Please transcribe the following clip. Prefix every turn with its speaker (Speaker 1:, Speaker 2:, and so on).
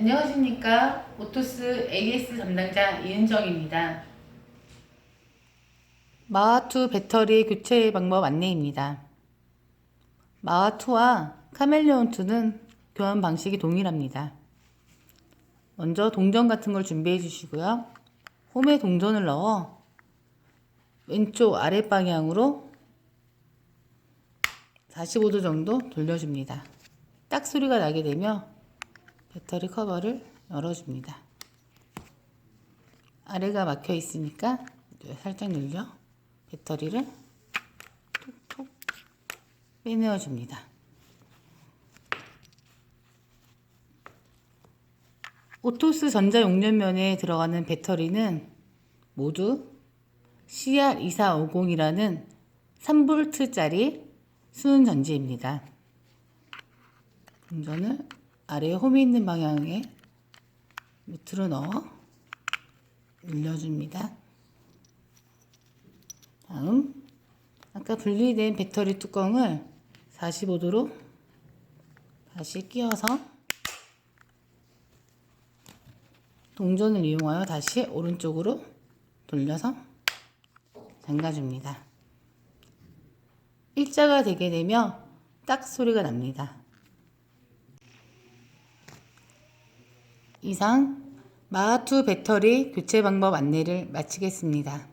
Speaker 1: 안녕하십니까. 오토스 AS 담당자 이은정입니다. 마하2 배터리 교체 방법 안내입니다. 마하2와 카멜레온2는 교환 방식이 동일합니다. 먼저 동전 같은 걸 준비해 주시고요. 홈에 동전을 넣어 왼쪽 아래 방향으로 45도 정도 돌려줍니다. 딱 소리가 나게 되면 배터리 커버를 열어줍니다. 아래가 막혀 있으니까 살짝 늘려 배터리를 톡톡 빼내어 줍니다. 오토스 전자용련면에 들어가는 배터리는 모두 CR2450이라는 3V짜리 수능 전지입니다. 동전을 아래 홈에 있는 방향에 밑으로 넣어 늘려줍니다. 다음 아까 분리된 배터리 뚜껑을 45도로 다시 끼워서 동전을 이용하여 다시 오른쪽으로 돌려서 잠가줍니다. 일자가 되게 되면 딱 소리가 납니다. 이상 마하2 배터리 교체 방법 안내를 마치겠습니다.